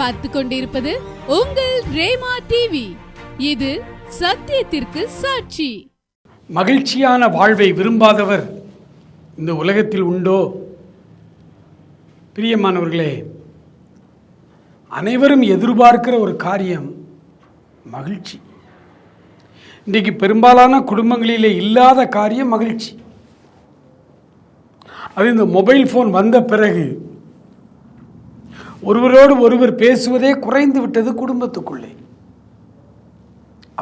பார்த்து கொண்டிருப்பது உங்கள் ரேமா டிவி இது சத்தியத்திற்கு சாட்சி. மகிழ்ச்சியான வாழ்வை விரும்பாதவர் இந்த உலகத்தில் உண்டோ? பிரியமானவர்களே அனைவரும் எதிர்பார்க்கிற ஒரு காரியம் மகிழ்ச்சி. இன்றைக்கு பெரும்பாலான குடும்பங்களிலே இல்லாத காரியம் மகிழ்ச்சி. அது இந்த மொபைல் ஃபோன் வந்த பிறகு ஒருவரோடு ஒருவர் பேசுவதே குறைந்து விட்டது குடும்பத்துக்குள்ளே.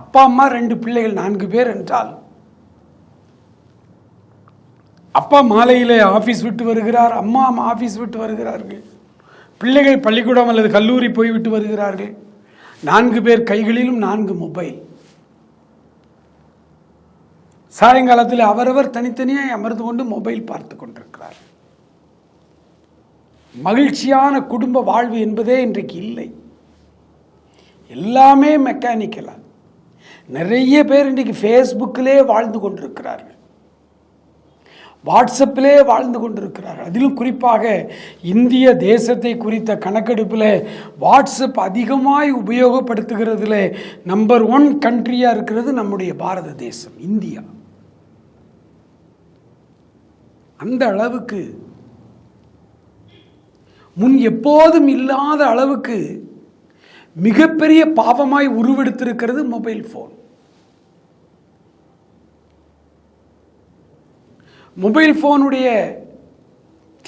அப்பா அம்மா ரெண்டு பிள்ளைகள் நான்கு பேர் என்றால் அப்பா மாலையிலே ஆஃபீஸ் விட்டு வருகிறார் அம்மா ஆஃபீஸ் விட்டு வருகிறார்கள் பிள்ளைகள் பள்ளிக்கூடம் அல்லது கல்லூரி போய்விட்டு வருகிறார்கள் நான்கு பேர் கைகளிலும் நான்கு மொபைல். சாயங்காலத்தில் அவரவர் தனித்தனியாக அமர்ந்து கொண்டு மொபைல் பார்த்து கொண்டிருக்கிறார்கள் மகிழ்ச்சியான குடும்ப வாழ்வு என்பதே இன்றைக்கு இல்லை. எல்லாமே மெக்கானிக்கலா. நிறைய பேர் இன்றைக்கு ஃபேஸ்புக்கிலே வாழ்ந்து கொண்டிருக்கிறார்கள். வாட்ஸ்அப்பிலே வாழ்ந்து கொண்டிருக்கிறார்கள். அதிலும் குறிப்பாக இந்திய தேசத்தை குறித்த கணக்கெடுப்பில் வாட்ஸ்அப் அதிகமாய் உபயோகப்படுத்துகிறதுல நம்பர் ஒன் கண்ட்ரியாக இருக்கிறது நம்முடைய பாரத தேசம் இந்தியா. அந்த அளவுக்கு முன் எப்போதும் இல்லாத அளவுக்கு மிகப்பெரிய பாவமாய் உருவெடுத்திருக்கிறது மொபைல் ஃபோன். மொபைல் ஃபோனுடைய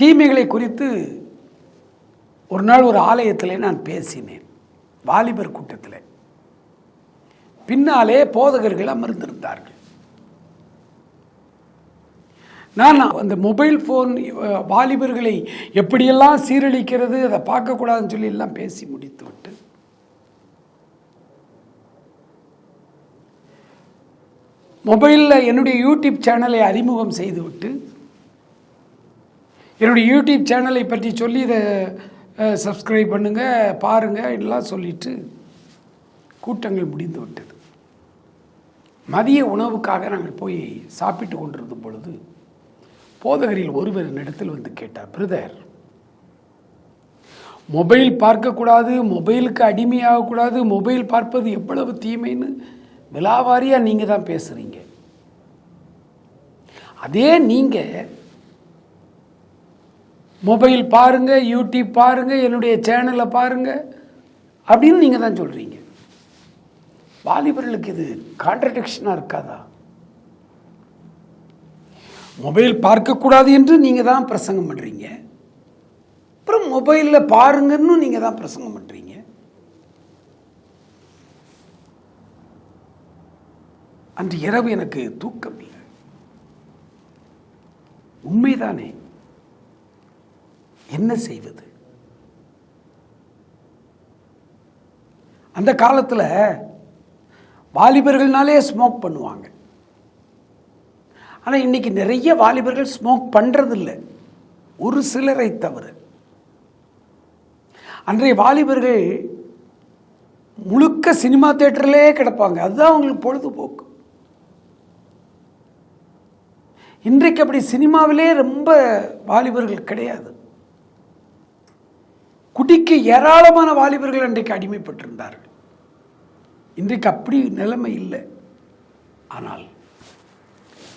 தீமைகளை குறித்து ஒரு நாள் ஒரு ஆலயத்தில் நான் பேசினேன். வாலிபர் கூட்டத்தில். பின்னாலே போதகர்கள் அமர்ந்திருந்தார்கள். நான் அந்த மொபைல் ஃபோன் வாலிபர்களை எப்படியெல்லாம் சீரழிக்கிறது அதை பார்க்கக்கூடாதுன்னு சொல்லி எல்லாம் பேசி முடித்து விட்டு மொபைலில் என்னுடைய யூடியூப் சேனலை அறிமுகம் செய்துவிட்டு என்னுடைய யூடியூப் சேனலை பற்றி சொல்லி இதை சப்ஸ்கிரைப் பண்ணுங்கள் பாருங்கள் எல்லாம் சொல்லிட்டு கூட்டங்கள் முடிந்து விட்டது. மதிய உணவுக்காக நாங்கள் போய் சாப்பிட்டு கொண்டிருந்த பொழுது போதகரில் ஒருவர் என்னிடத்தில் வந்து கேட்டார் பிரதர் மொபைல் பார்க்கக்கூடாது மொபைலுக்கு அடிமையாகக்கூடாது மொபைல் பார்ப்பது எவ்வளவு தீமைன்னு விலாவாரியாக நீங்கள் தான் பேசுகிறீங்க அதே நீங்கள் மொபைல் பாருங்கள் யூடியூப் பாருங்கள் என்னுடைய சேனலை பாருங்கள் அப்படின்னு நீங்கள் தான் சொல்கிறீங்க வாலிபர்களுக்கு இது கான்ட்ரடிக்ஷனாக இருக்காதா? மொபைல் பார்க்கக்கூடாது என்று நீங்கள் தான் பிரசங்கம் பண்ணுறீங்க அப்புறம் மொபைலில் பாருங்கன்னு நீங்கள் தான் பிரசங்கம் பண்ணுறீங்க அன்று இரவு எனக்கு தூக்கம் இல்லை. உண்மைதானே? என்ன செய்வது? அந்த காலத்தில் வாலிபர்கள்னாலே ஸ்மோக் பண்ணுவாங்க. ஆனால் இன்னைக்கு நிறைய வாலிபர்கள் ஸ்மோக் பண்ணுறதில்ல ஒரு சிலரை தவிர. அன்றைய வாலிபர்கள் முழுக்க சினிமா தேட்டர்லேயே கிடப்பாங்க. அதுதான் அவங்களுக்கு பொழுதுபோக்கு. இன்றைக்கு அப்படி சினிமாவிலே ரொம்ப வாலிபர்கள் கிடையாது. குடிக்கு ஏராளமான வாலிபர்கள் அன்றைக்கு அடிமைப்பட்டிருந்தார்கள். இன்றைக்கு அப்படி நிலைமை இல்லை. ஆனால்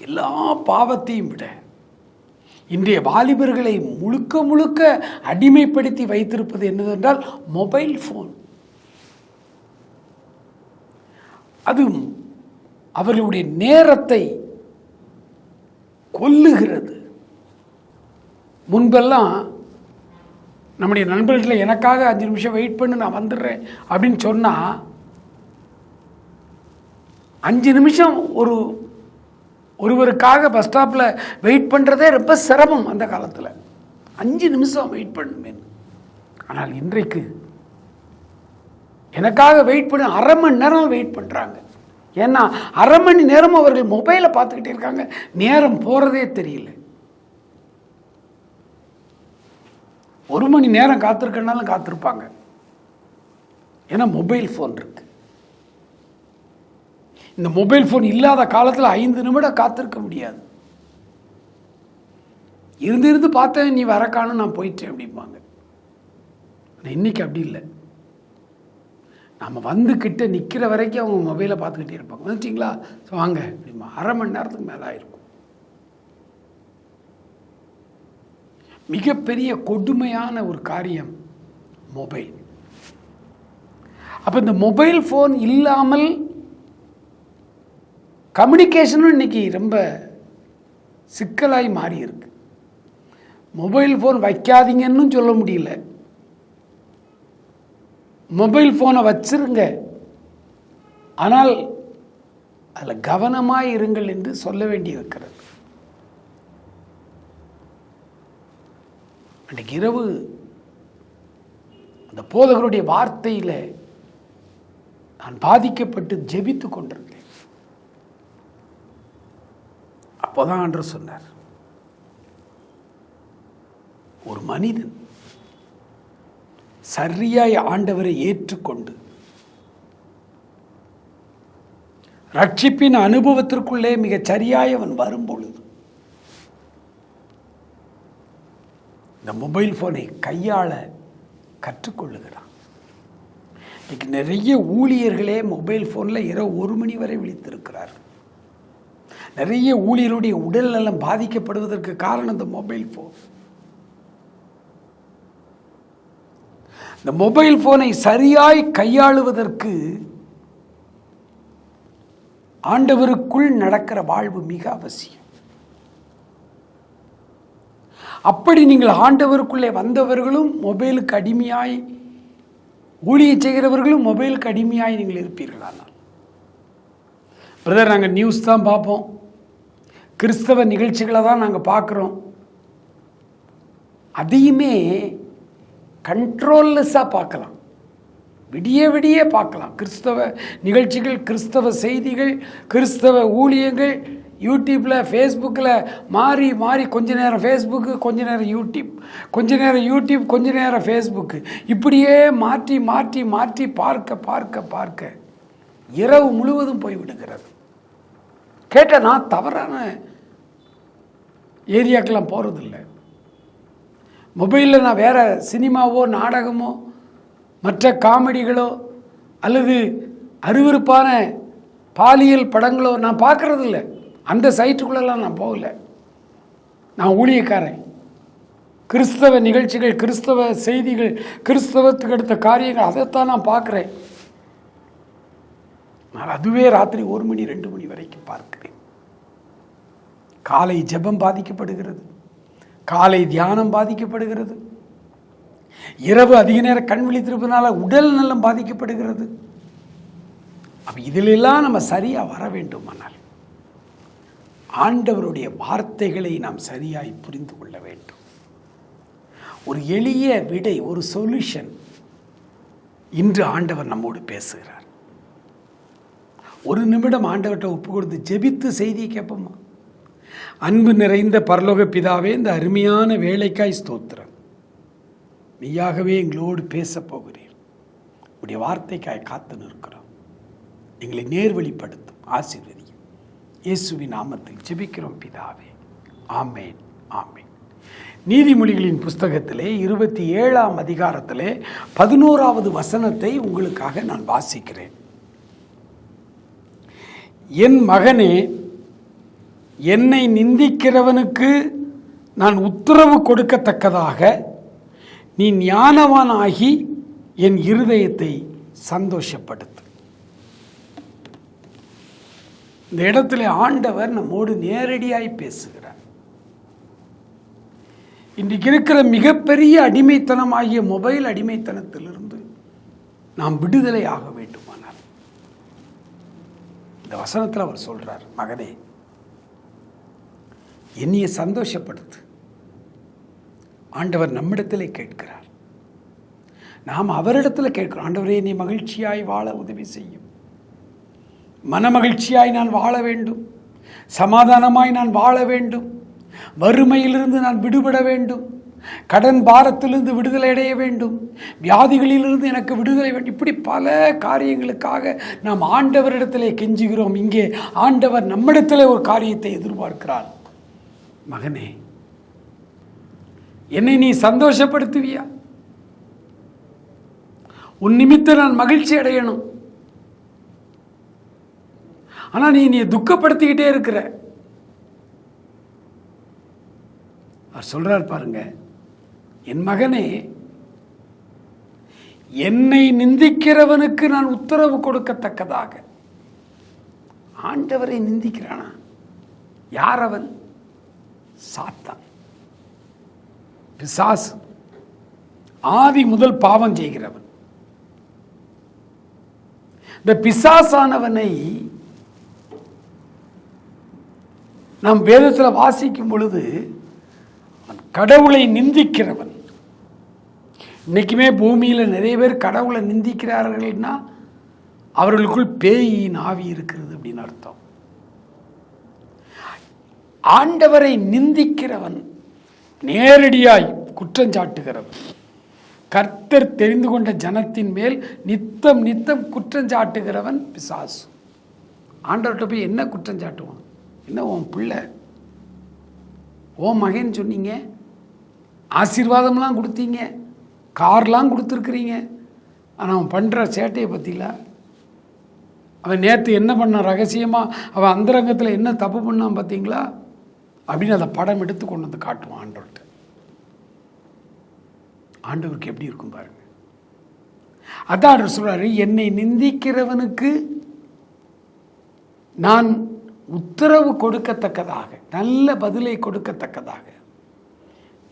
எல்லா பாவத்தையும் விட இன்றைய வாலிபர்களை முழுக்க முழுக்க அடிமைப்படுத்தி வைத்திருப்பது என்னதென்றால் மொபைல் ஃபோன். அது அவர்களுடைய நேரத்தை கொல்லுகிறது. முன்பெல்லாம் நம்முடைய நண்பர்களில் எனக்காக அஞ்சு நிமிஷம் வெயிட் பண்ணு நான் வந்துடுறேன் அப்படின்னு சொன்னால் அஞ்சு நிமிஷம் ஒரு ஒருவருக்காக பஸ் ஸ்டாப்பில் வெயிட் பண்ணுறதே ரொம்ப சிரமம் அந்த காலத்தில். அஞ்சு நிமிஷம் வெயிட் பண்ணுமேன் ஆனால் இன்றைக்கு எனக்காக வெயிட் பண்ண அரை மணி நேரம் வெயிட் பண்ணுறாங்க ஏன்னா அரை மணி நேரம் அவர்கள் மொபைலை பார்த்துக்கிட்டே இருக்காங்க. நேரம் போகிறதே தெரியல. ஒரு மணி நேரம் காத்திருக்கனாலும் காத்திருப்பாங்க. ஏன்னா மொபைல் ஃபோன் இருக்குது இந்த மொபைல் ஃபோன் இல்லாத காலத்தில் ஐந்து நிமிடம் காத்திருக்க முடியாது. இருந்து இருந்து பார்த்தேன் நீ வரக்கானு நான் போயிட்டேன் அப்படிம்பாங்க. ஆனால் இன்னைக்கு அப்படி இல்லை. நம்ம வந்து நிற்கிற வரைக்கும் அவங்க மொபைலை பார்த்துக்கிட்டே இருப்பாங்க. வந்துட்டீங்களா? ஸோ வாங்க அப்படிமா அரை மணி நேரத்துக்கு மேலே ஆயிருக்கும். மிகப்பெரிய கொடுமையான ஒரு காரியம் மொபைல். அப்போ இந்த மொபைல் ஃபோன் இல்லாமல் கம்யூனிகேஷனும் இன்றைக்கி ரொம்ப சிக்கலாய் மாறி இருக்கு மொபைல் ஃபோன் வைக்காதீங்கன்னு சொல்ல முடியல. மொபைல் ஃபோனை வச்சிருங்க. ஆனால் அதில் கவனமாக இருங்கள் என்று சொல்ல வேண்டியிருக்கிறது. அன்றைக்கு இரவு அந்த போதகருடைய வார்த்தையில் நான் பாதிக்கப்பட்டு ஜெபித்து அப்போதான் என்று சொன்னார். ஒரு மனிதன் சரியாய் ஆண்டவரை ஏற்றுக்கொண்டு ரட்சிப்பின் அனுபவத்திற்குள்ளே மிகச் சரியாய் அவன் வரும் பொழுது இந்த மொபைல் ஃபோனை கையாள கற்றுக்கொள்ளுகிறான். இன்னைக்கு நிறைய ஊழியர்களே மொபைல் ஃபோனில் இரவு ஒரு மணி வரை விழித்திருக்கிறார்கள். நிறைய ஊழியருடைய உடல் நலம் பாதிக்கப்படுவதற்கு காரணம் இந்த மொபைல் ஃபோன் இந்த மொபைல் ஃபோனை சரியாய் கையாளுவதற்கு ஆண்டவருக்குள் நடக்கிற வாழ்வு மிக அவசியம். அப்படி நீங்கள் ஆண்டவருக்குள்ளே வந்தவர்களும் மொபைலுக்கு அடிமையாய் ஊழிய செய்கிறவர்களும் மொபைலுக்கு அடிமையாய் நீங்கள் இருப்பீர்களானால். பிரதர் நாங்கள் நியூஸ் தான் பார்ப்போம். கிறிஸ்தவ நிகழ்ச்சிகளை தான் நாங்கள் பார்க்குறோம். அதையுமே கண்ட்ரோல்லெஸ்ஸாக பார்க்கலாம். விடிய விடிய பார்க்கலாம். கிறிஸ்தவ நிகழ்ச்சிகள் கிறிஸ்தவ செய்திகள் கிறிஸ்தவ ஊழியங்கள் யூடியூப்பில் ஃபேஸ்புக்கில் மாறி மாறி கொஞ்ச நேரம் ஃபேஸ்புக்கு கொஞ்ச நேரம் யூடியூப் கொஞ்ச நேரம் யூடியூப் கொஞ்ச நேரம் ஃபேஸ்புக்கு இப்படியே மாற்றி மாற்றி மாற்றி பார்க்க பார்க்க பார்க்க இரவு முழுவதும் போய்விடுகிறது கேட்டால் நான் தவறான ஏரியாக்கெல்லாம் போகிறதில்ல மொபைலில் நான் வேறு சினிமாவோ நாடகமோ மற்ற காமெடிகளோ அல்லது அருவருப்பான பாலியல் படங்களோ நான் பார்க்குறதில்ல. அந்த சைட்டுக்குள்ளெல்லாம் நான் போகல. நான் ஊழியக்காரன். கிறிஸ்தவ நிகழ்ச்சிகள் கிறிஸ்தவ செய்திகள் கிறிஸ்தவத்துக்கு அடுத்த காரியங்கள் அதைத்தான் நான் பார்க்குறேன். நான் அதுவே ராத்திரி ஒரு மணி ரெண்டு மணி வரைக்கும் பார்க்கிறேன். காலை ஜெபம் பாதிக்கப்படுகிறது. காலை தியானம் பாதிக்கப்படுகிறது. இரவு அதிக நேரம் கண் விழித்திருப்பதனால உடல் நலம் பாதிக்கப்படுகிறது. அப்போ இதிலெல்லாம் நம்ம சரியாக வர வேண்டுமானால் ஆண்டவருடைய வார்த்தைகளை நாம் சரியாய் புரிந்து கொள்ள வேண்டும். ஒரு எளிய விடை ஒரு சொல்யூஷன் இன்று ஆண்டவர் நம்மோடு பேசுகிறார். ஒரு நிமிடம் ஆண்டவர்கிட்ட ஒப்பு கொடுத்து ஜெபித்து செய்தியை கேட்போமா? அன்பு நிறைந்த பரலோக பிதாவே இந்த அருமையான வேலைக்காய் ஸ்தோத்திரம். மெய்யாகவே எங்களோடு பேசப் போகிறீர். உடைய வார்த்தைக்காய் காத்து நிற்கிறோம். எங்களை நேர்வழிப்படுத்தும் ஆசீர்வதியும். இயேசுவின் நாமத்தில் ஜெபிக்கிறோம் பிதாவே. ஆமேன் ஆமேன். நீதிமொழிகளின் புஸ்தகத்திலே இருபத்தி ஏழாம் அதிகாரத்திலே பதினோராவது வசனத்தை உங்களுக்காக நான் வாசிக்கிறேன். என் மகனே என்னை நிந்திக்கிறவனுக்கு நான் உத்தரவு கொடுக்கத்தக்கதாக நீ ஞானவானாகி என் இருதயத்தை சந்தோஷப்படுத்து. இந்த இடத்துல ஆண்டவர் நம்மோடு நேரடியாய் பேசுகிறார். இன்றைக்கு இருக்கிற மிகப்பெரிய அடிமைத்தனமாகிய மொபைல் அடிமைத்தனத்திலிருந்து நாம் விடுதலை ஆக வேண்டும். இந்த வசனத்தில் அவர் சொல்கிறார் மகனே என்னைய சந்தோஷப்படுத்து. ஆண்டவர் நம்மிடத்தில் கேட்கிறார். நாம் அவரிடத்தில் கேட்கிறோம் ஆண்டவரே நீ மகிழ்ச்சியாய் வாழ உதவி செய்யும். மனமகிழ்ச்சியாய் நான் வாழ வேண்டும். சமாதானமாய் நான் வாழ வேண்டும். வறுமையிலிருந்து நான் விடுபட வேண்டும். கடன் பாரத்திலிருந்து விடுதலை அடைய வேண்டும். வியாதிகளிலிருந்து எனக்கு விடுதலை வேண்டும். இப்படி பல காரியங்களுக்காக நாம் ஆண்டவரிடத்திலே கெஞ்சுகிறோம். இங்கே ஆண்டவர் நம்மிடத்திலே ஒரு காரியத்தை எதிர்பார்க்கிறார். மகனே என்னை நீ சந்தோஷப்படுத்துவியா? உன் நிமித்தம் நான் மகிழ்ச்சி அடையணும். ஆனா நீ நீ துக்கப்படுத்திக்கிட்டே இருக்கிற. அவர் சொல்றார் பாருங்க என் மகனே என்னை நிந்திக்கிறவனுக்கு நான் உத்தரவு கொடுக்கத்தக்கதாக. ஆண்டவரை நிந்திக்கிறானா? யார் அவன் சாத்தான். பிசாசு. ஆதி முதல் பாவம் செய்கிறவன். இந்த பிசாசானவனை நாம் வேதத்தில் வாசிக்கும் பொழுது கடவுளை நிந்திக்கிறவன். இன்னைக்குமே பூமியில் நிறைய பேர் கடவுளை நிந்திக்கிறார்கள்னா அவர்களுக்குள் பேயின் ஆவி இருக்கிறது அப்படின்னு அர்த்தம். ஆண்டவரை நிந்திக்கிறவன் நேரடியாய் குற்றஞ்சாட்டுகிறவன் கர்த்தர் தெரிந்து கொண்ட ஜனத்தின் மேல் நித்தம் நித்தம் குற்றஞ்சாட்டுகிறவன் பிசாசு. ஆண்டவர்கிட்ட போய் என்ன குற்றஞ்சாட்டுவான் என்ன உன் பிள்ளை? ஓ மகன் சொன்னீங்க? ஆசீர்வாதம்லாம் கொடுத்தீங்க. கார்லாம் கொடுத்துருக்குறீங்க. ஆனால் அவன் பண்ணுற சேட்டையை பற்றில அவன் நேற்று என்ன பண்ணான் ரகசியமாக அவன் அந்தரங்கத்தில் என்ன தப்பு பண்ணான் பார்த்தீங்களா அப்படின்னு அதை படம் எடுத்து கொண்டு வந்து காட்டுவான் ஆண்டவர்கிட்ட. ஆண்டவருக்கு எப்படி இருக்கும் பாருங்க. அதான் அவர் என்னை நிந்திக்கிறவனுக்கு நான் உத்தரவு கொடுக்கத்தக்கதாக நல்ல பதிலை கொடுக்கத்தக்கதாக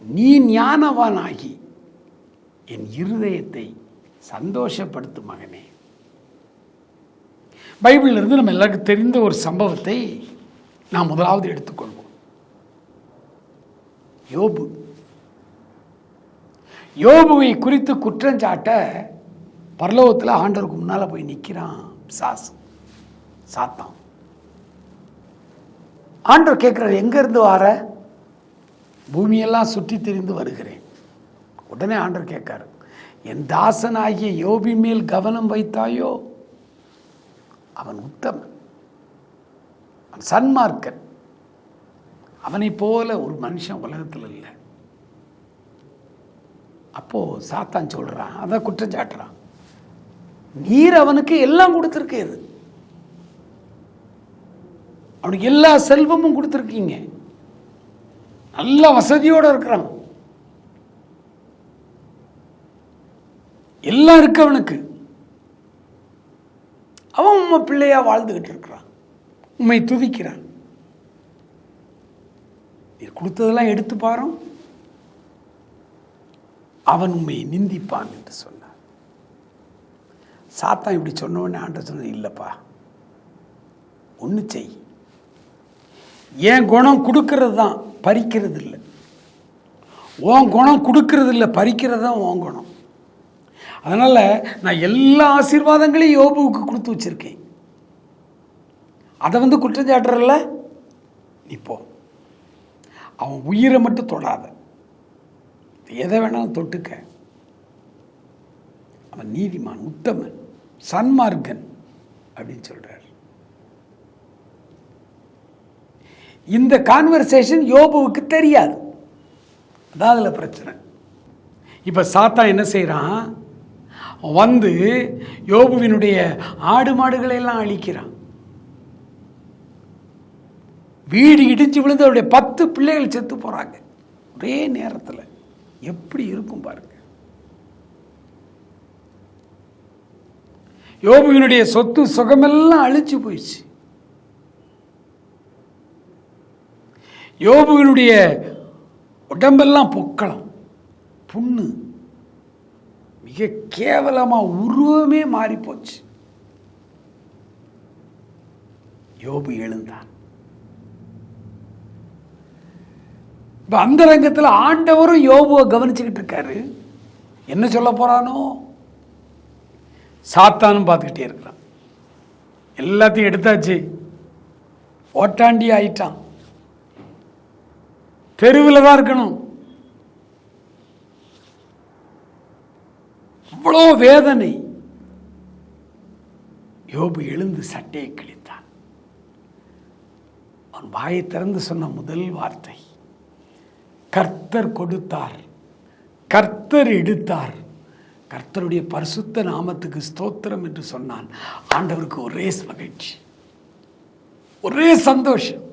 நீ ஞானவானாகி என் இருதயத்தை சந்தோஷப்படுத்து மகனே. பைபிளிலிருந்து நம்ம எல்லாருக்கும் தெரிந்த ஒரு சம்பவத்தை நாம் முதலாவது எடுத்துக்கொள்வோம். யோபு. யோபுவை குறித்து குற்றஞ்சாட்ட பரலோகத்தில் ஆண்டவருக்கு முன்னால் போய் நிற்கிறான் சாசு சாத்தான். ஆண்டவர் கேட்குறாரு எங்கேருந்து வார? பூமியெல்லாம் சுற்றி திரிந்து வருகிறேன். உடனே ஆண்டர் கேட்காரு என் தாசனாகிய யோபின் மேல் கவனம் வைத்தாயோ? அவன் உத்தமன். அவன் சன்மார்க்கன். அவனை போல ஒரு மனுஷன் உலகத்தில் இல்லை. அப்போ சாத்தான் சொல்றான் அதான் குற்றம் சாட்டுறான் நீர் அவனுக்கு எல்லாம் கொடுத்துருக்கேது அவனுக்கு எல்லா செல்வமும் கொடுத்துருக்கீங்க. நல்ல வசதியோடு இருக்கிறான். எல்லாம் இருக்கு அவனுக்கு அவன் உண்மை பிள்ளையா வாழ்ந்துகிட்டு இருக்கிறான். உண்மை துதிக்கிறான். நீ கொடுத்ததெல்லாம் எடுத்து பாரும். அவன் உண்மையை நிந்திப்பான் என்று சொன்னார். சாத்தான் இப்படி சொன்ன உடனே சொன்ன சொன்னது இல்லைப்பா. ஒன்று செய். என் குணம் கொடுக்கறது தான் பறிக்கிறது இல்லை உன் குணம் கொடுக்கறது இல்லை பறிக்கிறது தான் உன் குணம். அதனால் நான் எல்லா ஆசீர்வாதங்களையும் யோபுவுக்கு கொடுத்து வச்சிருக்கேன். அதை வந்து குற்றஞ்சாட்டுறல நீ போ. அவன் உயிரை மட்டும் தொடாத. எதை வேணாலும் தொட்டுக்க. அவன் நீதிமான் உத்தமன் சன்மார்க்கன் அப்படின்னு சொல்கிறார் இந்த கான்வர்சேஷன் யோபுவுக்கு தெரியாது. அதான் அதில் பிரச்சனை. இப்போ சாத்தா என்ன செய்கிறான் வந்து யோபுவினுடைய ஆடு மாடுகளை எல்லாம் அழிக்கிறான். வீடு இடிஞ்சு விழுந்து அவருடைய பத்து பிள்ளைகள் செத்து போகிறாங்க ஒரே நேரத்தில். எப்படி இருக்கும் பாருங்க. யோபுவினுடைய சொத்து சுகமெல்லாம் அழிச்சு போயிடுச்சு. யோபுவினுடைய உடம்பெல்லாம் பொக்கலாம். புண்ணு. மிக கேவலமாக உருவமே மாறிப்போச்சு. யோபு எழுந்தான். இப்போ அந்த ரங்கத்தில் ஆண்டவரும் யோபுவை கவனிச்சுக்கிட்டு இருக்காரு. என்ன சொல்ல போகிறானோ சாத்தானும் பார்த்துக்கிட்டே இருக்கிறான். எல்லாத்தையும் எடுத்தாச்சு. ஓட்டாண்டி ஆயிட்டான். தெருவில் தான் இருக்கணும். அவ்வளோ வேதனை. யோபு எழுந்து சட்டையை கிழித்தான் அவன் வாயை திறந்து சொன்ன முதல் வார்த்தை கர்த்தர் கொடுத்தார் கர்த்தர் எடுத்தார். கர்த்தருடைய பரிசுத்த நாமத்துக்கு ஸ்தோத்திரம் என்று சொன்னான். ஆண்டவருக்கு ஒரே மகிழ்ச்சி ஒரே சந்தோஷம்.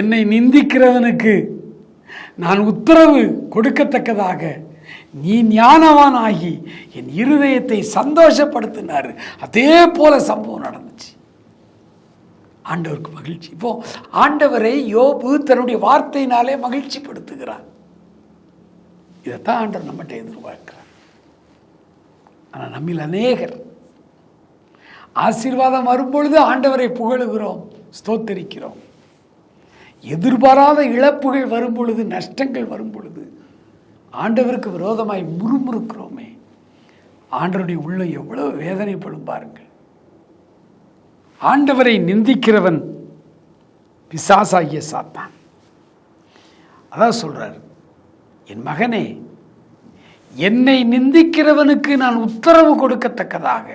என்னை நிந்திக்கிறவனுக்கு நான் உத்தரவு கொடுக்கத்தக்கதாக நீ ஞானவானாகி என் இருதயத்தை சந்தோஷப்படுத்தினார். அதே போல சம்பவம் நடந்துச்சு. ஆண்டவருக்கு மகிழ்ச்சி. இப்போ ஆண்டவரை யோபு தன்னுடைய வார்த்தையினாலே மகிழ்ச்சிப்படுத்துகிறார். இதைத்தான் ஆண்டவர் நம்மகிட்ட எதிர்பார்க்கிறார். ஆனால் நம்மில் அநேகர் ஆசீர்வாதம் வரும்பொழுது ஆண்டவரை புகழுகிறோம் ஸ்தோத்தரிக்கிறோம். எதிர்பாராத இழப்புகள் வரும் பொழுது நஷ்டங்கள் வரும் பொழுது ஆண்டவருக்கு விரோதமாய் முறுமுறுக்கிறோமே. ஆண்டவருடைய உள்ள எவ்வளவு வேதனைப்படும் பாருங்கள். ஆண்டவரை நிந்திக்கிறவன் பிசாசாகிய சாத்தான். அதான் சொல்றார் என் மகனே என்னை நிந்திக்கிறவனுக்கு நான் உத்தரவு கொடுக்கத்தக்கதாக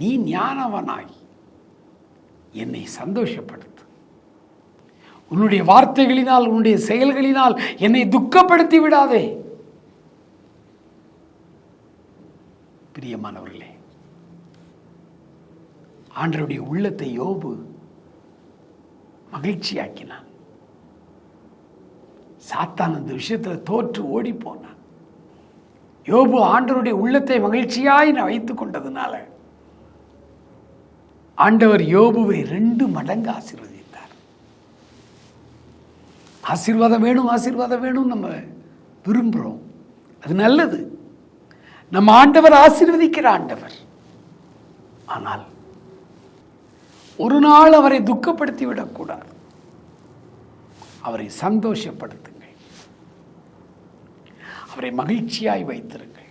நீ ஞானவனாய் என்னை சந்தோஷப்படுத்து. உன்னுடைய வார்த்தைகளினால் உன்னுடைய செயல்களினால் என்னை துக்கப்படுத்தி விடாதே. பிரியமானவர்களே ஆண்டருடைய உள்ளத்தை யோபு மகிழ்ச்சியாக்கினான். சாத்தான் அந்த விஷயத்தில் தோற்று ஓடி போனான் யோபு ஆண்டருடைய உள்ளத்தை மகிழ்ச்சியாய் நான் வைத்துக் கொண்டதுனால ஆண்டவர் யோபுவை ரெண்டு மடங்கு ஆசீர்வதித்தார். ஆசீர்வாதம் வேணும் ஆசீர்வாதம் வேணும் நம்ம விரும்புகிறோம் அது நல்லது. நம்ம ஆண்டவர் ஆசீர்வதிக்கிற ஆண்டவர். ஆனால் ஒரு நாள் அவரை துக்கப்படுத்தி விடக்கூடாது அவரை சந்தோஷப்படுத்துங்கள். அவரை மகிழ்ச்சியாய் வைத்திருங்கள்.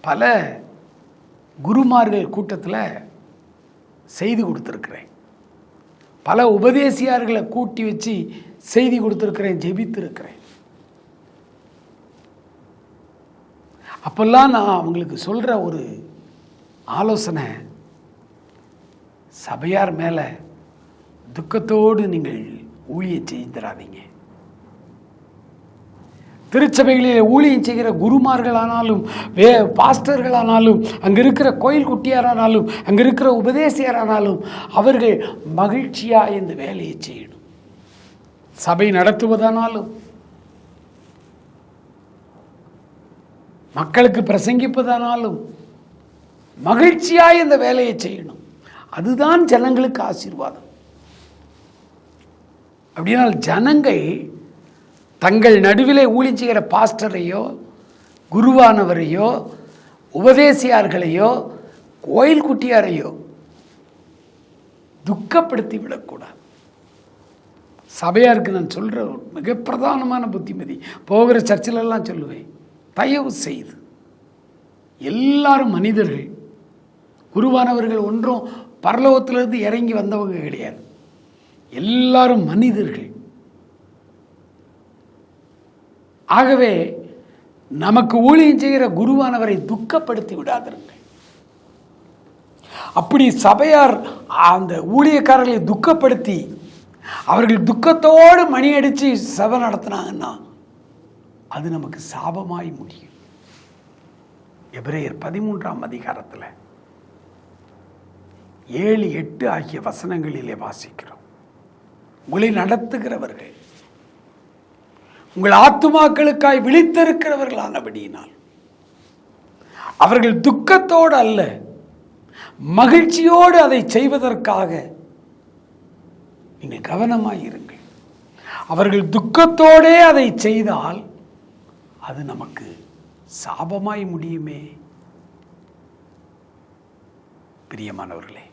பல குருமார்கள் கூட்டத்தில் செய்து கொடுத்துருக்கிறேன். பல உபதேசியார்களை கூட்டி வச்சு செய்தி கொடுத்துருக்கிறேன் ஜெபித்திருக்கிறேன். அப்பெல்லாம் நான் அவங்களுக்கு சொல்கிற ஒரு ஆலோசனை சபையார் மேலே துக்கத்தோடு நீங்கள் ஊழியம் செய்திராதீங்க. திருச்சபைகளிலே ஊழியம் செய்கிற குருமார்களானாலும் வே பாஸ்டர்களானாலும் அங்கே இருக்கிற கோயில் குட்டியாரானாலும் அங்கே இருக்கிற உபதேசியாரானாலும் அவர்கள் மகிழ்ச்சியாக இந்த வேலையை செய்யணும். சபை நடத்துவதானாலும் மக்களுக்கு பிரசங்கிப்பதானாலும் மகிழ்ச்சியாக இந்த வேலையை செய்யணும். அதுதான் ஜனங்களுக்கு ஆசீர்வாதம். அப்படினால் ஜனங்கள் தங்கள் நடுவிலே ஊழி செய்கிற பாஸ்டரையோ குருவானவரையோ உபதேசியார்களையோ கோயில் குட்டியாரையோ துக்கப்படுத்தி விடக்கூடாது. சபையாருக்கு நான் சொல்கிற ஒரு மிக பிரதானமான புத்திமதி. போகிற சர்ச்சிலெல்லாம் சொல்லுவேன் தயவு செய்து எல்லாரும் மனிதர்கள் குருவானவர்கள் ஒன்றும் பரலோகத்திலிருந்து இறங்கி வந்தவங்க கிடையாது. எல்லாரும் மனிதர்கள். ஆகவே நமக்கு ஊழியம் செய்கிற குருவானவரை துக்கப்படுத்தி விடாதிருங்கள். அப்படி சபையார் அந்த ஊழியக்காரர்களை துக்கப்படுத்தி அவர்கள் துக்கத்தோடு மணி அடித்து சபை நடத்தினாங்கன்னா அது நமக்கு சாபமாய் முடியும். எபிரேயர் பதிமூன்றாம் அதிகாரத்தில் ஏழு எட்டு ஆகிய வசனங்களிலே வாசிக்கிறோம். உங்களை நடத்துகிறவர்கள் உங்கள் ஆத்துமாக்களுக்காய் விழித்திருக்கிறவர்களானபடியினால் அவர்கள் துக்கத்தோடு அல்ல மகிழ்ச்சியோடு அதை செய்வதற்காக நீங்கள் கவனமாக இருங்கள் அவர்கள் துக்கத்தோடே அதை செய்தால் அது நமக்கு சாபமாய் முடியுமே. பிரியமானவர்களே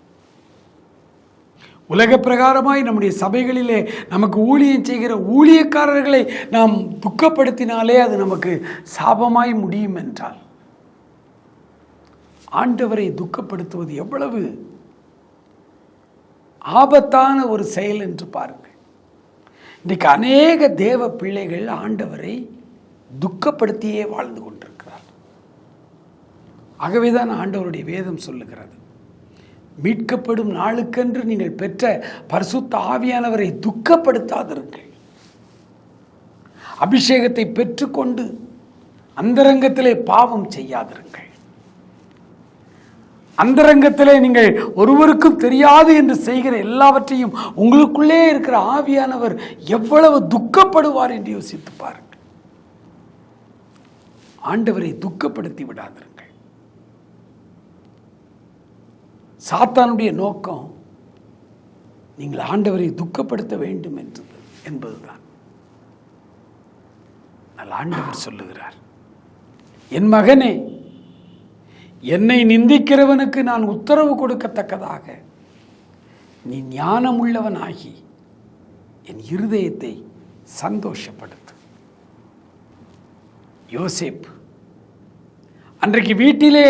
உலக பிரகாரமாய் நம்முடைய சபைகளிலே நமக்கு ஊழியம் செய்கிற ஊழியக்காரர்களை நாம் துக்கப்படுத்தினாலே அது நமக்கு சாபமாய் முடியும் என்றால் ஆண்டவரை துக்கப்படுத்துவது எவ்வளவு ஆபத்தான ஒரு செயல் என்று பாருங்கள். இன்றைக்கு அநேக தேவ பிள்ளைகள் ஆண்டவரை துக்கப்படுத்தியே வாழ்ந்து கொண்டிருக்கிறார் ஆகவேதான் ஆண்டவருடைய வேதம் சொல்லுகிறது. மீட்கப்படும் நாளுக்கென்று நீங்கள் பெற்ற பரிசுத்த ஆவியானவரை துக்கப்படுத்தாதிருங்கள். அபிஷேகத்தை பெற்றுக்கொண்டு அந்தரங்கத்திலே பாவம் செய்யாதிருங்கள். அந்தரங்கத்திலே நீங்கள் ஒருவருக்கும் தெரியாது என்று செய்கிற எல்லாவற்றையும் உங்களுக்குள்ளே இருக்கிற ஆவியானவர் எவ்வளவு துக்கப்படுவார் என்று யோசித்து பாருங்கள். ஆண்டவரை துக்கப்படுத்தி விடாதிருங்கள். சாத்தானுடைய நோக்கம் நீங்கள் ஆண்டவரை துக்கப்படுத்த வேண்டும் என்று என்பதுதான். ஆனால் ஆண்டவர் சொல்லுகிறார் என் மகனே என்னை நிந்திக்கிறவனுக்கு நான் உத்தரவு கொடுக்கத்தக்கதாக. நீ ஞானமுள்ளவனாகி என் இருதயத்தை சந்தோஷப்படுத்து. யோசேப் அன்றைக்கு வீட்டிலே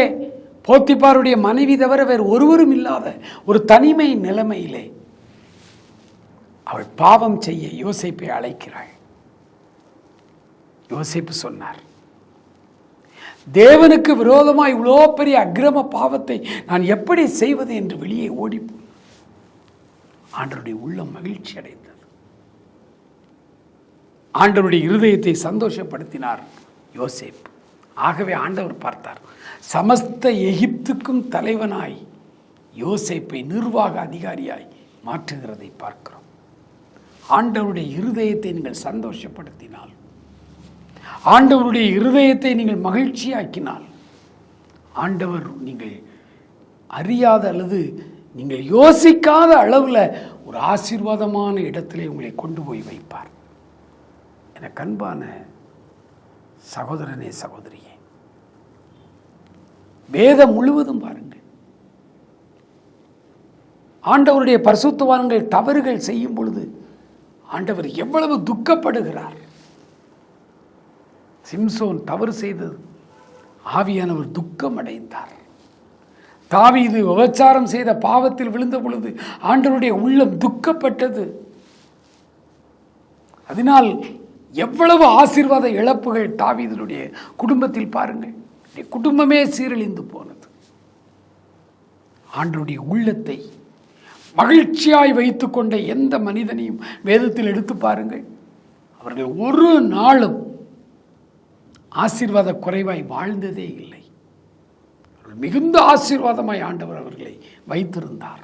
போத்திப்பாருடைய மனைவி தவிர வேறு ஒருவரும் இல்லாத ஒரு தனிமை நிலைமையிலே அவள் பாவம் செய்ய யோசேப்பை அழைக்கிறாள். யோசேப்பு சொன்னார் தேவனுக்கு விரோதமாய் இவ்வளோ பெரிய அக்கிரம பாவத்தை நான் எப்படி செய்வது என்று வெளியே ஓடிப்போம். ஆண்டருடைய உள்ளம் மகிழ்ச்சி அடைந்தது. ஆண்டருடைய இருதயத்தை சந்தோஷப்படுத்தினார் யோசேப். ஆகவே ஆண்டவர் பார்த்தார் சமஸ்த எகிப்துக்கும் தலைவனாய் யோசேப்பை நிர்வாக அதிகாரியாய் மாற்றுகிறதை பார்க்கிறோம். ஆண்டவருடைய இருதயத்தை நீங்கள் சந்தோஷப்படுத்தினால் ஆண்டவருடைய இருதயத்தை நீங்கள் மகிழ்ச்சியாக்கினால் ஆண்டவர் நீங்கள் அறியாத அல்லது நீங்கள் யோசிக்காத அளவில் ஒரு ஆசீர்வாதமான இடத்திலே உங்களை கொண்டு போய் வைப்பார். எனக்கு கண்பான சகோதரனே சகோதரியே வேதம் முழுவதும் பாருங்கள். ஆண்டவருடைய பரிசுத்துவான்கள் தவறுகள் செய்யும் பொழுது ஆண்டவர் எவ்வளவு துக்கப்படுகிறார். சிம்சோன் தவறு செய்தது. ஆவியானவர் துக்கம் அடைந்தார் தாவீது விபச்சாரம் செய்த பாவத்தில் விழுந்த பொழுது ஆண்டவருடைய உள்ளம் துக்கப்பட்டது. அதனால் எவ்வளவு ஆசீர்வாத இழப்புகள் தாவீதனுடைய குடும்பத்தில் பாருங்கள். குடும்பமே சீரழிந்து போனது. ஆண்டருடைய உள்ளத்தை மகிழ்ச்சியாய் வைத்துக்கொண்ட எந்த மனிதனையும் வேதத்தில் எடுத்து பாருங்கள். அவர்கள் ஒரு நாளும் ஆசீர்வாத குறைவாய் வாழ்ந்ததே இல்லை. மிகுந்த ஆசீர்வாதமாய் ஆண்டவர் அவர்களை வைத்திருந்தார்.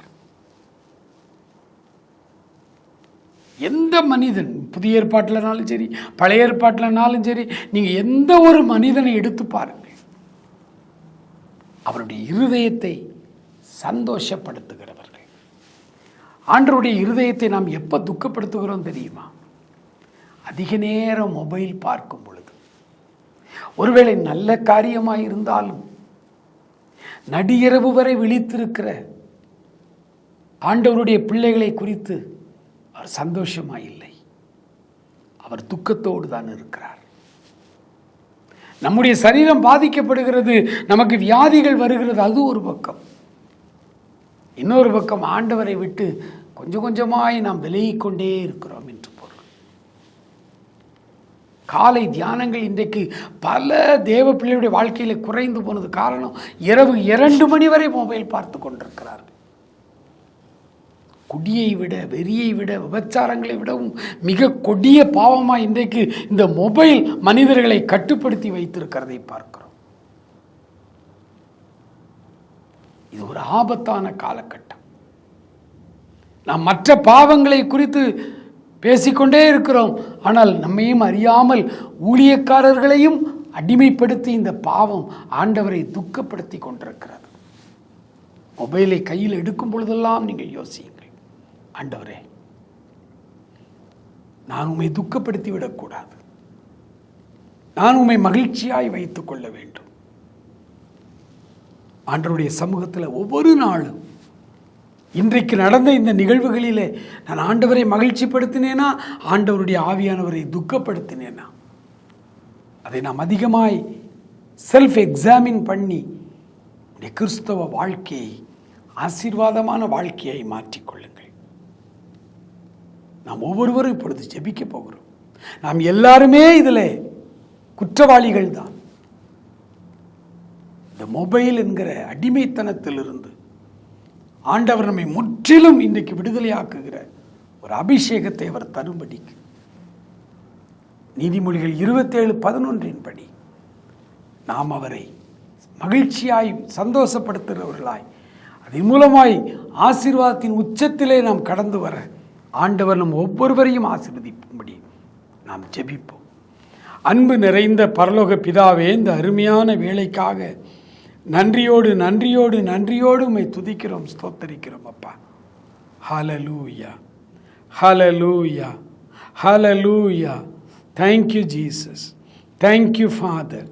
எந்த மனிதன் புதிய ஏற்பாட்டிலனாலும் சரி பழைய ஏற்பாட்டிலனாலும் சரி நீங்கள் எந்த ஒரு மனிதனை எடுத்து பாருங்கள். அவருடைய இருதயத்தை சந்தோஷப்படுத்துகிறவர்கள். ஆண்டவருடைய இருதயத்தை நாம் எப்போ துக்கப்படுத்துகிறோம் தெரியுமா? அதிக நேரம் மொபைல் பார்க்கும் பொழுது. ஒருவேளை நல்ல காரியமாக இருந்தாலும் நடிகரவு வரை விழித்திருக்கிற ஆண்டவருடைய பிள்ளைகளை குறித்து அவர் சந்தோஷமாக இல்லை. அவர் துக்கத்தோடு தான் இருக்கிறார். நம்முடைய சரீரம் பாதிக்கப்படுகிறது நமக்கு வியாதிகள் வருகிறது அது ஒரு பக்கம். இன்னொரு பக்கம் ஆண்டவரை விட்டு கொஞ்சம் கொஞ்சமாய் நாம் விலகிக்கொண்டே இருக்கிறோம். காலை தியானங்கள் இன்றைக்கு பல தேவ பிள்ளையுடைய வாழ்க்கையில் குறைந்து போனது காரணம் இரவு இரண்டு மணி வரை மொபைல் பார்த்து கொண்டிருக்கிறார்கள். குடியை விட வெறியை விட விபச்சாரங்களை விடவும் மிக கொடிய பாவமாக இன்றைக்கு இந்த மொபைல் மனிதர்களை கட்டுப்படுத்தி வைத்திருக்கிறதை பார்க்கிறோம். இது ஒரு ஆபத்தான காலகட்டம். நாம் மற்ற பாவங்களை குறித்து பேசிக்கொண்டே இருக்கிறோம். ஆனால் நம்மையும் அறியாமல் ஊழியக்காரர்களையும் அடிமைப்படுத்தி இந்த பாவம் ஆண்டவரை துக்கப்படுத்தி கொண்டிருக்கிறது. மொபைலை கையில் எடுக்கும் பொழுதெல்லாம் நீங்கள் யோசியுங்கள். ஆண்டவரே நான் உண்மை துக்கப்படுத்தி விடக்கூடாது. நான் உண்மை மகிழ்ச்சியாய் வைத்துக் கொள்ள வேண்டும். ஆண்டருடைய சமூகத்தில் ஒவ்வொரு நாளும் இன்றைக்கு நடந்த இந்த நிகழ்வுகளிலே நான் ஆண்டவரை மகிழ்ச்சிப்படுத்தினேனா? ஆண்டவருடைய ஆவியானவரை துக்கப்படுத்தினேனா? அதை நாம் அதிகமாய் செல்ஃப் எக்ஸாமின் பண்ணி உடைய கிறிஸ்தவ வாழ்க்கையை ஆசீர்வாதமான வாழ்க்கையை மாற்றிக்கொள்ளுங்கள். நாம் ஒவ்வொருவரும் இப்பொழுது ஜெபிக்க போகிறோம். நாம் எல்லாருமே இதில் குற்றவாளிகள் தான் இந்த மொபைல் என்கிற அடிமைத்தனத்திலிருந்து ஆண்டவர் நம்மை முற்றிலும் இன்றைக்கு விடுதலையாக்குகிற ஒரு அபிஷேகத்தை அவர் தரும்படிக்கு. நீதிமொழிகள் இருபத்தேழு பதினொன்றின் படி நாம் அவரை மகிழ்ச்சியாய் சந்தோஷப்படுத்துகிறவர்களாய் அதன் மூலமாய் ஆசீர்வாதத்தின் உச்சத்திலே நாம் கடந்து வர ஆண்டவர் நம் ஒவ்வொருவரையும் ஆசீர்வதிக்கும்படி நாம் ஜெபிப்போம். அன்பு நிறைந்த பரலோக பிதாவே இந்த அருமையான வேலைக்காக நன்றியோடு நன்றியோடு நன்றியோடு உம்மை துதிக்கிறோம் ஸ்தோத்தரிக்கிறோம் அப்பா. Hallelujah hallelujah hallelujah thank you Jesus thank you father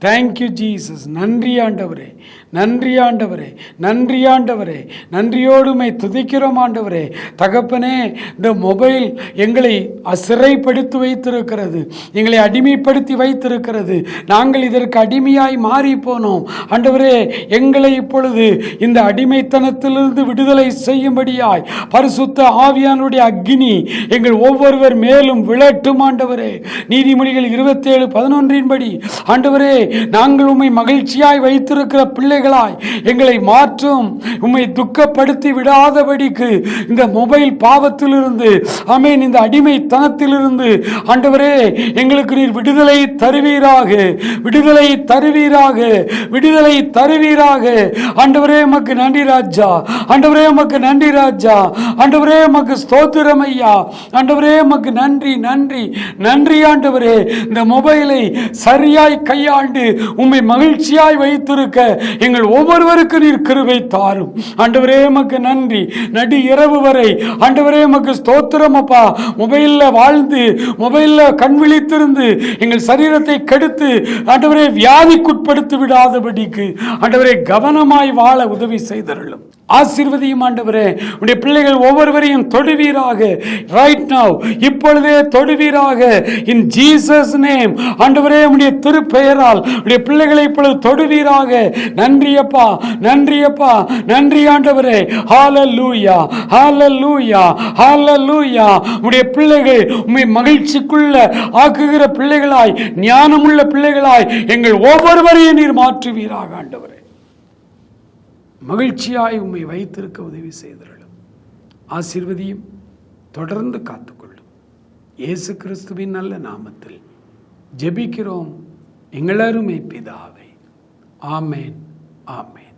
thank you Jesus நன்றி ஆண்டவரே. நன்றி ஆண்டவரே நன்றி ஆண்டவரே நன்றியோடுமை துதிக்கிறோம் ஆண்டவரே. தகப்பனே இந்த மொபைல் எங்களை சிறைப்படுத்தி வைத்திருக்கிறது எங்களை அடிமைப்படுத்தி வைத்திருக்கிறது. நாங்கள் இதற்கு அடிமையாய் மாறி போனோம் ஆண்டவரே எங்களை இப்பொழுது இந்த அடிமைத்தனத்திலிருந்து விடுதலை செய்யும்படியாய் பரிசுத்த ஆவியானுடைய அக்னி எங்கள் ஒவ்வொருவர் மேலும் விளட்டும் ஆண்டவரே. நீதிமொழிகள் இருபத்தேழு பதினொன்றின்படி ஆண்டவரே நாங்கள் உண்மை மகிழ்ச்சியாய் வைத்திருக்கிற பிள்ளைகளாய் எங்களை மாற்றும். உம்மை துக்கப்படுத்தி விடாதபடிக்கு இந்த மொபைல் பாவத்திலிருந்து அமேன் இந்த அடிமைத்தனத்திலிருந்து ஆண்டவரே எங்களுக்கு நீர் விடுதலை தருவீராக விடுதலை தருவீராக விடுதலை தருவீராக. ஆண்டவரே மக்கு நன்றி ராஜா. ஆண்டவரே மக்கு நன்றி ராஜா. ஆண்டவரே மக்கு ஸ்தோத்திரம் ஐயா. ஆண்டவரே மக்கு நன்றி நன்றி. நன்றி ஆண்டவரே. இந்த மொபைலை சரியாய் கையாண்டு உண்மை மகிழ்ச்சியாய் வைத்திருக்க எங்கள் ஒவ்வொருவருக்கு நீர் கிருவை தாரும். ஆண்டவரே உமக்கு நன்றி. நடு இரவு வரை. ஆண்டவரே மக்கு ஸ்தோத்திரம் அப்பா. மொபைலில் வாழ்ந்து மொபைலில் கண் விழித்திருந்து எங்கள் சரீரத்தை கெடுத்து ஆண்டவரே வியாதிக்குட்படுத்தி விடாதபடிக்கு ஆண்டவரே கவனமாய் வாழ உதவி செய்தருளும். ஆசீர்வதியும் ஆண்டவரே. உடைய பிள்ளைகள் ஒவ்வொருவரையும் தொடுவீராக. ரைட் நவ் இப்பொழுதே தொடுவீராக. இன் ஜீசஸ் நேம் ஆண்டவரே உடைய திருப்பெயரால் உடைய பிள்ளைகளை இப்பொழுது தொடுவீராக. நன்றி நன்றியப்பா நன்றி ஆண்டவரே ஹால லூயா ஹால லூயா ஹால லூயா உடைய பிள்ளைகள் உண்மை மகிழ்ச்சிக்குள்ள ஆக்குகிற பிள்ளைகளாய் ஞானமுள்ள பிள்ளைகளாய் எங்கள் ஒவ்வொருவரையும் நீர் மாற்றுவீராக ஆண்டவரே. மகிழ்ச்சியாய் உம்மை வைத்திருக்க உதவி செய்தர்களும் ஆசீர்வதியும் தொடர்ந்து காத்துக்கொள்ளும். இயேசு கிறிஸ்துவின் நல்ல நாமத்தில் ஜெபிக்கிறோம். எங்களருமை பிதாவை. ஆமேன் ஆமேன்.